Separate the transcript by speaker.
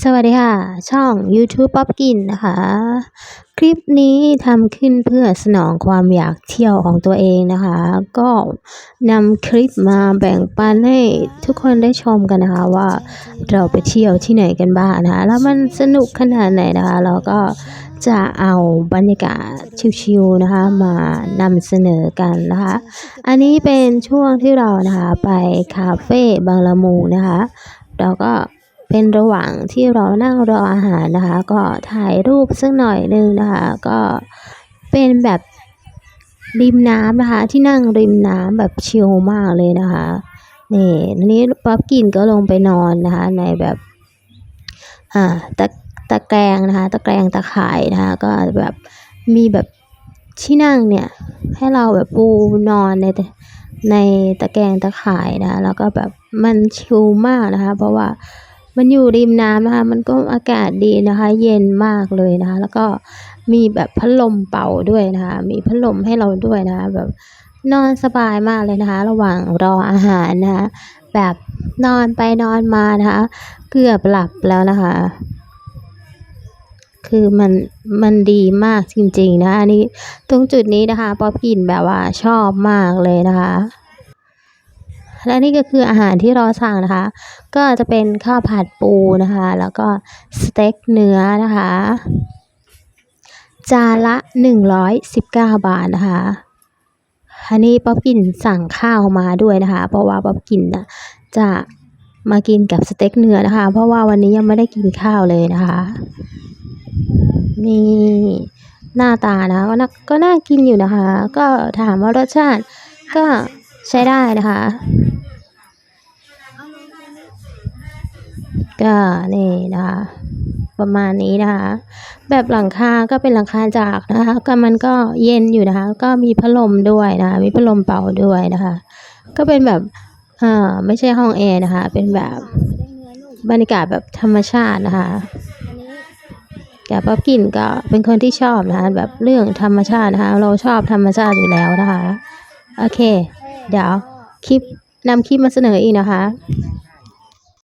Speaker 1: สวัสดีค่ะ ช่อง YouTube ป๊อปกินนะคะ คลิปนี้ทำขึ้นเพื่อสนองความอยากเที่ยวของตัวเองนะคะ ก็นำคลิปมาแบ่งปันให้ทุกคนได้ชมกันนะคะ ว่าเราไปเที่ยวที่ไหนกันบ้างนะคะ แล้วมันสนุกขนาดไหนนะคะ เราก็จะเอาบรรยากาศชิวๆนะคะ มานำเสนอกันนะคะ อันนี้เป็นช่วงที่เรานะคะไปคาเฟ่บางละมุงนะคะ เราก็ เป็นระหว่างที่เรานั่งรออาหารนะคะ ก็ถ่ายรูปสักหน่อยนึงนะคะ ก็เป็นแบบริมน้ำนะคะ ที่นั่งริมน้ำแบบชิลมากเลยนะคะนี่ทีนี้ป๊อปกินก็ลงไปนอนนะคะ ในแบบอ่าตะตะแกรงนะคะ ตะแกรงตะข่ายนะคะ ก็แบบมีแบบที่นั่งเนี่ย ให้เราแบบปูนอนในตะในตะแกรงตะข่ายนะคะแล้วก็แบบมันชิลมากนะคะ เพราะว่า มันอยู่ริมน้ำนะคะมันก็อากาศดีนะคะ เย็นมากเลยนะคะ แล้วก็มีแบบพัดลมเป่าด้วยนะคะ มีพัดลมให้เราด้วยนะคะแบบนอนสบายมากเลยนะคะ ระหว่างรออาหารนะคะ แบบนอนไปนอนมานะคะ เกือบหลับแล้วนะคะ คือมันมันดีมากจริงๆนะคะอันนี้ตรงจุดนี้นะคะป๊อปกินแบบว่าชอบมากเลยนะคะ และนี่ก็คืออาหารที่เราสั่งนะคะ ก็จะเป็นข้าวผัดปูนะคะ แล้วก็สเต็กเนื้อนะคะ จานละ 119 บาทนะคะอันนี้ป๊อปกินสั่งข้าวมาด้วยนะคะ เพราะว่าป๊อปกินนะจะมากินกับสเต็กเนื้อนะคะ เพราะว่าวันนี้ยังไม่ได้กินข้าวเลยนะคะนี่หน้าตานะคะก็น่าก็น่ากินอยู่นะคะ ก็ถามว่ารสชาติก็ใช้ได้นะคะ ก็นี่นะคะประมาณนี้นะคะ แบบหลังคาก็เป็นหลังคาจากนะคะ ก็มันก็เย็นอยู่นะคะ ก็มีพัดลมด้วยนะคะ มีพัดลมเป่าด้วยนะคะ ก็เป็นแบบอ่าไม่ใช่ห้องแอร์นะคะ เป็นแบบบรรยากาศแบบธรรมชาตินะคะแต่ป๊อปกินก็เป็นคนที่ชอบนะคะแบบเรื่องธรรมชาตินะคะ เราชอบธรรมชาติอยู่แล้วนะคะ โอเค เดี๋ยวคลิปนำคลิปมาเสนออีกนะคะ